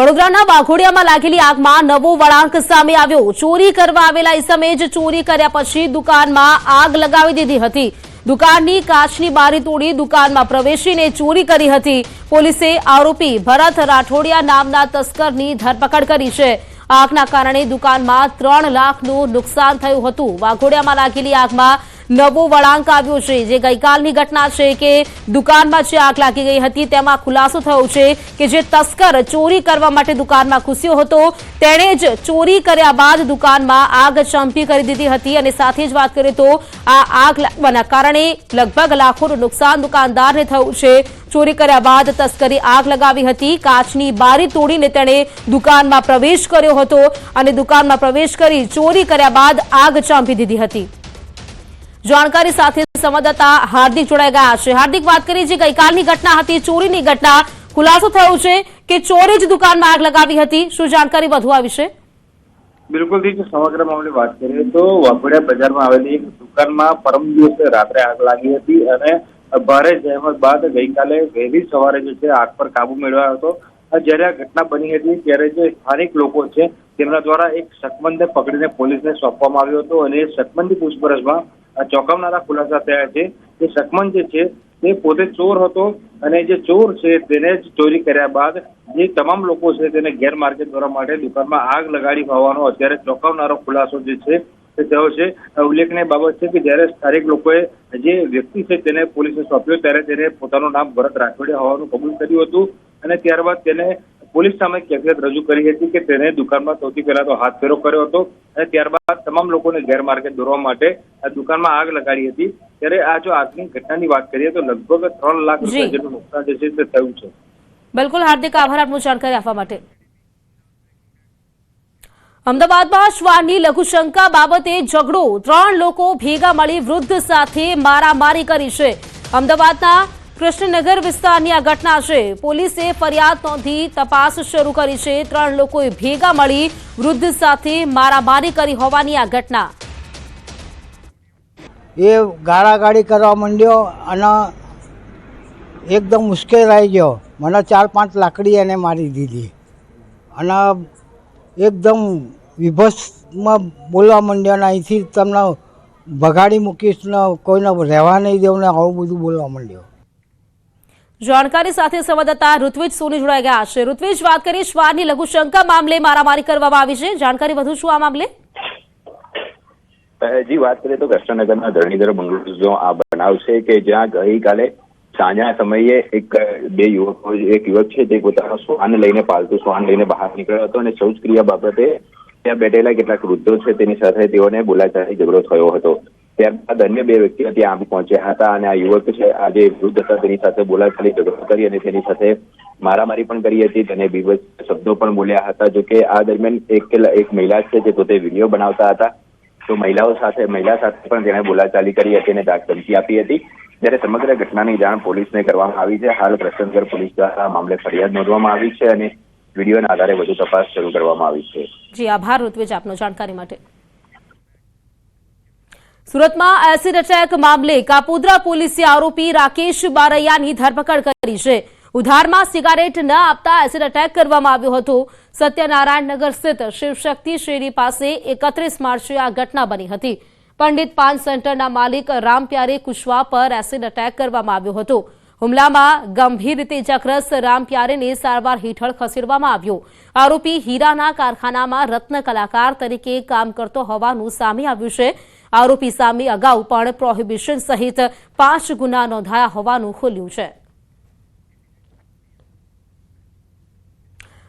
વડોદરાના વાઘોડિયામાં લાગેલી આગમાં નવો વળાંક સામે આવ્યો. ચોરી કરવા આવેલા ઇસમે જ ચોરી કર્યા પછી દુકાનમાં આગ લગાવી દીધી હતી. દુકાનની કાચની બારી તોડી દુકાનમાં પ્રવેશીને ચોરી કરી હતી. પોલીસે આરોપી ભરત રાઠોડિયા નામના તસ્કરની ધરપકડ કરી છે. આગના કારણે દુકાનમાં ત્રણ લાખનું નુકસાન થયું હતું. વાઘોડિયામાં લાગેલી આગમાં નવો વળાંક આવ્યો છે. જે ગઈકાલની ઘટના છે કે દુકાનમાં જે આગ લાગી ગઈ હતી, તેમાં ખુલાસો થયો છે કે જે તસ્કર ચોરી કરવા માટે દુકાનમાં ઘૂસ્યો હતો. તેણે જ ચોરી કર્યા બાદ દુકાનમાં આગ ચંપી કરી દીધી હતી અને સાથે જ વાત કરીએ તો આ આગ લાગવાના કારણે લગભગ લાખોનું નુકસાન દુકાનદારને થયું છે. ચોરી કર્યા બાદ તસ્કરી આગ લગાવી હતી. કાચની બારી તોડીને તેણે દુકાનમાં પ્રવેશ કર્યો હતો અને દુકાનમાં પ્રવેશ કરી ચોરી કર્યા બાદ આગ ચાંપી દીધી હતી. જાણકારી સાથે સંવાદદાતા હાર્દિક જોડાઈ ગયા છે. હાર્દિક, વાત કરી જે ગઈકાલની ઘટના હતી, ચોરીની ઘટના. ખુલાસો થયો છે કે ચોરે જ દુકાનમાં આગ લગાવી હતી. શું જાણકારી વધુ આ વિશે બિલકુલથી સમગ્ર મામલે વાત કરીએ તો વાઘોડિયા બજારમાં આવેલી એક દુકાનમાં પરમ દિવસે રાત્રે આગ લાગી હતી અને ભારે જહેમત બાદ ગઈકાલે વહેલી સવારે જે છે આગ પર કાબુ મેળવાયો હતો. જ્યારે આ ઘટના બની હતી, ત્યારે જે સ્થાનિક લોકો છે, તેમના દ્વારા એક શકમંદને પકડીને પોલીસને સોંપવામાં આવ્યો હતો અને એ શકમંદી પૂછપરછમાં ચોંકાવનારા ખુલાસા થયા છે. કે સકમન જે છે, તે પોતે ચોર હતો અને જે ચોર છે, તેને જ ચોરી કર્યા બાદ જે તમામ લોકો છે, તેને ગેરમાર્ગે દોરવા માટે દુકાનમાં આગ લગાડી હોવાનો અત્યારે ચોંકાવનારો ખુલાસો જે છે થયો છે. ઉલ્લેખનીય બાબત છે કે જ્યારે સ્થાનિક લોકોએ જે વ્યક્તિ છે, તેને પોલીસે સોંપ્યો, ત્યારે તેને પોતાનું નામ ભરત રાઠોડિયા હોવાનું કબૂલ કર્યું હતું અને ત્યારબાદ તેને પોલીસ સામે કેફિયત રજૂ કરી હતી કે તેને દુકાનમાં સૌથી પહેલા તો હાથ ફેરો કર્યો હતો અને ત્યારબાદ તમામ લોકોને ગેરમાર્ગે દોરવા માટે આ દુકાનમાં આગ લગાડી હતી. ત્યારે આ જો આગની ઘટનાની વાત કરીએ તો લગભગ ત્રણ લાખ રૂપિયા જેટલું નુકસાન જે છે તે થયું છે. બિલકુલ હાર્દિક આભાર આપનું જાણકારી આપવા માટે. અમદાવાદમાં શ્વાનની લઘુશંકા બાબતે ઝઘડો. ત્રણ લોકો ભેગા મળી વૃદ્ધ સાથે મારામારી કરી છે. અમદાવાદના કૃષ્ણનગર વિસ્તારની આ ઘટના છે. પોલીસે ફરિયાદ નોંધી તપાસ શરૂ કરી છે. ત્રણ લોકોએ ભેગા મળી વૃદ્ધ સાથે મારામારી કરી હોવાની આ ઘટના. એ ગાળાગાળી કરવા માંડ્યો અને એકદમ મુશ્કેલ આવી ગયો. મને ચાર પાંચ લાકડી એને મારી દીધી. અને એકદમ વિભસમાં બોલવા માંડ્યો અને અહીંથી તમને ભગાડી મૂકીશ ને કોઈને રહેવા નહીં દેવું ને આવું બધું બોલવા માંડ્યો. જાણકારી સાથે સંવાદદાતા ઋત્વિજ સોની જોડાઈ ગયા છે. ઋત્વિજ, વાત કરીએ શ્વાનની લઘુશંકા મામલે મારામારી કરવામાં આવી છે. જાણકારી વધુ શું આ મામલે? જી, વાત કરીએ તો કૃષ્ણનગરના ધરણીધર બંગલોઝનો આ બનાવ છે કે જ્યાં ગઈકાલે સાંજના સમયે એક, બે યુવકો, એક યુવક છે તે પોતાનો શ્વાન લઈને પાલતુ શ્વાન લઈને બહાર નીકળ્યો હતો અને શૌચક્રિયા બાબતે ત્યાં બેઠેલા કેટલાક વૃદ્ધો છે. તેની સાથે તેઓને બોલાચાલી ઝઘડો થયો હતો. ત્યારબાદ અન્ય બે વ્યક્તિઓ ત્યાં આવી પહોંચ્યા હતા અને આ યુવક છે, આજે વૃદ્ધ હતા, તેની સાથે બોલાચાલી ઝઘડો કરી અને તેની સાથે મારામારી પણ કરી હતી. તેને બીભત્સ શબ્દો પણ બોલ્યા હતા, જો આ દરમિયાન એક એક મહિલા છે, જે પોતે વીડિયો બનાવતા હતા. તો મહિલાઓ સાથે, મહિલા સાથે પણ તેણે બોલાચાલી કરી હતી અને ધમકી આપી હતી. જ્યારે સમગ્ર ઘટનાની જાણ પોલીસને કરવામાં આવી છે. હાલ કૃષ્ણનગર પોલીસ દ્વારા મામલે ફરિયાદ નોંધવામાં આવી છે અને વિડીયોના આધારે વધુ તપાસ શરૂ કરવામાં આવી છે. જી, આભાર, ઋત્વિજ, આપનો જાણકારી માટે. સુરતમાં એસિડ એટેક મામલે કાપોદ્રા પોલીસે આરોપી રાકેશ બારૈયાની ધરપકડ કરી છે. ઉધારમાં સિગારેટ ન આપતા એસિડ એટેક કરવામાં આવ્યો હતો. સત્યનારાયણનગર સ્થિત શિવશક્તિ શેરી પાસે એકત્રીસ માર્ચે આ ઘટના બની હતી. પંડિત પાન સેન્ટરના માલિક રામપ્યારે કુશવા પર એસિડ એટેક કરવામાં આવ્યો હતો. હુમલામાં ગંભીર રીતે ઇજાગ્રસ્ત રામપ્યારેને સારવાર હેઠળ ખસેડવામાં આવ્યો. આરોપી હીરાના કારખાનામાં રત્ન કલાકાર તરીકે કામ કરતો હોવાનું સામે આવ્યું છે. આરોપી સામે અગાઉ પણ પ્રોહિબિશન સહિત પાંચ ગુના નોંધાયા હોવાનું ખુલ્યું છે.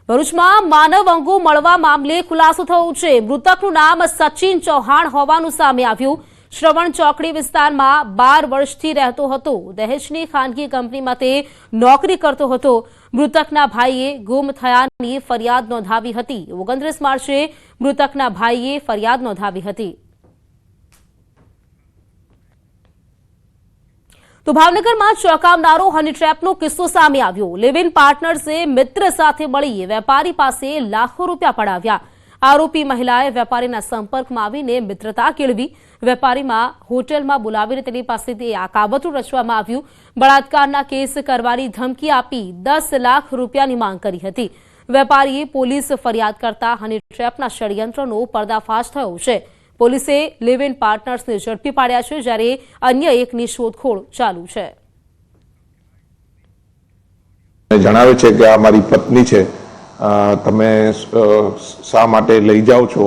ભરૂચમાં માનવ અંગો મળવા મામલે ખુલાસો થયો છે. મૃતકનું નામ સચિન ચૌહાણ હોવાનું સામે આવ્યું. શ્રવણ ચોકડી વિસ્તારમાં બાર વર્ષથી રહેતો હતો. દહેજની ખાનગી કંપનીમાં તે નોકરી કરતો હતો. મૃતકના ભાઈએ ગુમ થયાની ફરિયાદ નોંધાવી હતી. ઓગણત્રીસ માર્ચે મૃતકના ભાઈએ ફરિયાદ નોંધાવી હતી. તો ભાવનગરમાં ચોંકાવનારો હની ટ્રેપનો કિસ્સો સામે આવ્યો. લિવ પાર્ટનર્સે મિત્ર સાથે મળી વેપારી પાસે લાખો રૂપિયા પડાવ્યા. આરોપી મહિલાએ વેપારીના સંપર્કમાં આવીને મિત્રતા કેળવી. વેપારીમાં હોટેલમાં બોલાવીને તેની પાસેથી આ કાવતરું રચવામાં આવ્યું. બળાત્કારના કેસ કરવાની ધમકી આપી દસ લાખ રૂપિયાની માંગ કરી હતી. વેપારીએ પોલીસ ફરિયાદ કરતા હની ટ્રેપના ષડયંત્રનો પર્દાફાશ થયો છે. પોલીસે લિવ ઇન પાર્ટનર્સને ઝડપી પાડ્યા છે, જ્યારે અન્ય એકની શોધખોળ ચાલુ છે. જણાવે છે કે આ મારી પત્ની છે. તમે શા માટે લઈ જાઓ છો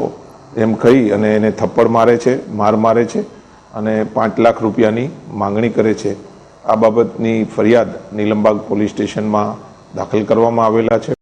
એમ કહી અને એને થપ્પડ મારે છે, માર મારે છે અને પાંચ લાખ રૂપિયાની માંગણી કરે છે. આ બાબતની ફરિયાદ નીલમબાગ પોલીસ સ્ટેશનમાં દાખલ કરવામાં આવેલા છે.